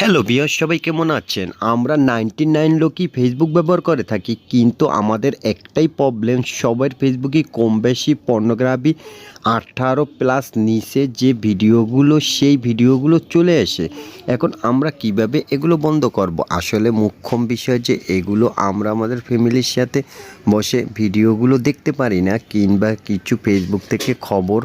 Hello বিয়স সবাই কেমন আছেন? আমরা নাইনটি নাইন লোকই ফেসবুক ব্যবহার করে থাকি, কিন্তু আমাদের একটাই প্রবলেম সবার ফেসবুকে কম বেশি পর্নোগ্রাফি আঠারো প্লাস নিচে যে ভিডিওগুলো, সেই ভিডিওগুলো চলে আসে। এখন আমরা কীভাবে এগুলো বন্ধ করব? আসলে মুখ্যম বিষয় যে এগুলো আমরা আমাদের ফ্যামিলির সাথে বসে ভিডিওগুলো দেখতে পারি না, কিংবা কিছু ফেসবুক থেকে খবর,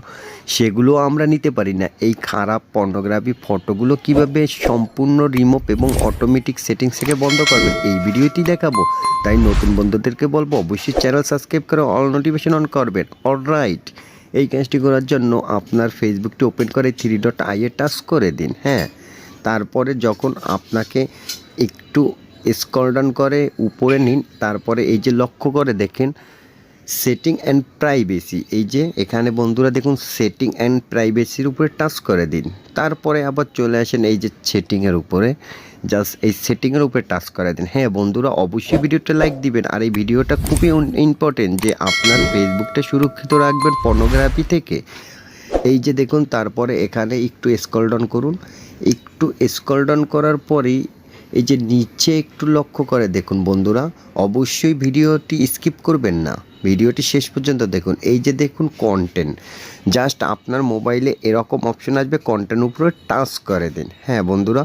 সেগুলো আমরা নিতে পারি না। এই খারাপ পর্নোগ্রাফি ফটোগুলো কীভাবে সম্পূর্ণ রিমুভ এবং অটোমেটিক সেটিংস থেকে বন্ধ করবেন। এই ভিডিওটি দেখাবো। তাই নতুন বন্ধুদেরকে বলব, অবশ্যই চ্যানেল সাবস্ক্রাইব করে অল নোটিফিকেশন অন করবেন। অলরাইট এই কাজটি করার জন্য আপনার ফেসবুকটি ওপেন করে থ্রি ডট আইয়ে টাচ করে দিন হ্যাঁ? তারপরে যখন আপনাকে একটু স্কল ডাউন করে, উপরে নিন, তারপরে এই যে লক্ষ্য করে দেখেন সেটিং অ্যান্ড প্রাইভেসি এই যে এখানে বন্ধুরা দেখুন সেটিং অ্যান্ড প্রাইভেসির উপরে টাচ করে দিন। তারপরে আবার চলে আসেন এই যে সেটিংয়ের উপরে জাস্ট এই সেটিংয়ের উপরে টাচ করে দিন। হ্যাঁ বন্ধুরা অবশ্যই ভিডিওটা লাইক দিবেন, আর এই ভিডিওটা খুবই ইম্পর্টেন্ট যে আপনার ফেসবুকটা সুরক্ষিত রাখবেন পর্নোগ্রাফি থেকে। এই যে দেখুন, তারপরে এখানে একটু স্কল ডাউন করুন। একটু স্কল ডাউন করার পরেই এই যে নিচে একটু লক্ষ্য করে দেখুন বন্ধুরা, অবশ্যই ভিডিওটি স্কিপ করবেন না। ভিডিওটি শেষ পর্যন্ত দেখুন। এই যে দেখুন কন্টেন্ট জাস্ট আপনার মোবাইলে এরকম অপশন আসবে কন্টেন্ট উপরে টাচ করে দিন। হ্যাঁ বন্ধুরা,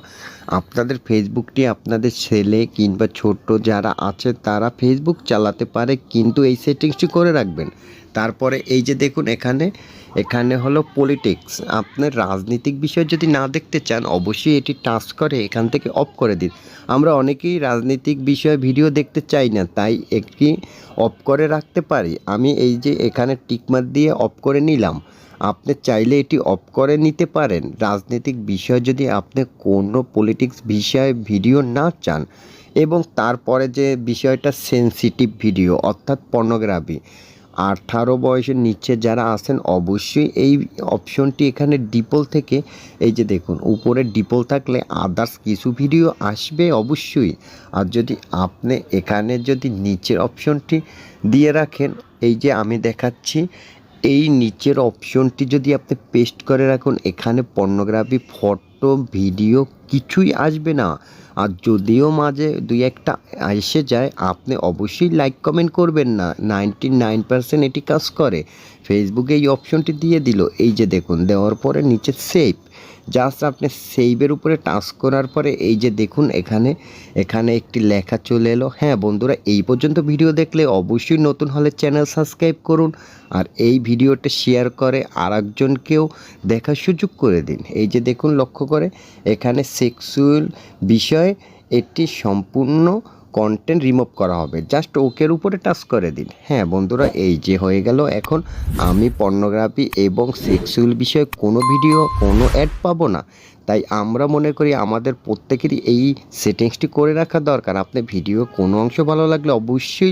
আপনাদের ফেসবুকটি আপনাদের ছেলে কিংবা ছোট যারা আছে, তারা ফেসবুক চালাতে পারে, কিন্তু এই সেটিংসটি করে রাখবেন। তারপরে এই যে দেখুন এখানে এখানে হলো পলিটিক্স আপনার রাজনৈতিক বিষয় যদি না দেখতে চান, অবশ্যই এটি টাচ করে, এখান থেকে অফ করে দিন। আমরা অনেকেই রাজনৈতিক বিষয়ে ভিডিও দেখতে চাই না, তাই একটি অফ করে রাখতে পারি। আমি এই যে এখানে টিকমার দিয়ে অফ করে নিলাম। আপনি চাইলে এটি অফ করে নিতে পারেন। রাজনৈতিক বিষয় যদি আপনি কোনো পলিটিক্স বিষয়ে ভিডিও না চান এবং তারপরে যে বিষয়টা সেন্সিটিভ ভিডিও অর্থাৎ পর্নোগ্রাফি আঠারো বয়সের নিচে যারা আছেন, অবশ্যই এই অপশনটি এখানে ডিপল থেকে, এই যে দেখুন, উপরে ডিপল থাকলে আদার্স কিছু ভিডিও আসবে অবশ্যই। আর যদি আপনি এখানে যদি নিচের অপশনটি দিয়ে রাখেন, এই যে আমি দেখাচ্ছি, এই নিচের অপশনটি যদি আপনি পেস্ট করে রাখুন, এখানে পর্নোগ্রাফি ফটো ভিডিও কিছুই আসবে না। আর যদিও মাঝে দুই একটা এসে যায়, আপনি অবশ্যই লাইক কমেন্ট করবেন না। নাইনটি নাইন পার্সেন্ট এটি কাজ করে। ফেসবুকে এই অপশনটি দিয়ে দিল। এই যে দেখুন, দেওয়ার পরে নিচে সেভ জাস্ট আপনি সেভের উপরে টাচ করার পরে এই যে দেখুন, এখানে এখানে একটি লেখা চলে এলো। হ্যাঁ বন্ধুরা, এই পর্যন্ত ভিডিও দেখলে অবশ্যই নতুন হলে চ্যানেল সাবস্ক্রাইব করুন আর এই ভিডিওটা শেয়ার করে আর একজনকেও দেখার সুযোগ করে দিন। এই যে দেখুন, লক্ষ্য করে, এখানে সেক্সুয়াল বিষয়ে এটি সম্পূর্ণ কন্টেন্ট রিমুভ করা হবে। জাস্ট ওকের উপরে টাচ করে দিন। হ্যাঁ বন্ধুরা, এই যে হয়ে গেল। এখন আমি পর্নোগ্রাফি এবং সেক্সুয়াল বিষয়ে কোনো ভিডিও কোনো অ্যাড পাবো না। তাই আমরা মনে করি আমাদের প্রত্যেকেরই এই সেটিংসটি করে রাখা দরকার। আপনি ভিডিও কোনো অংশ ভালো লাগলে অবশ্যই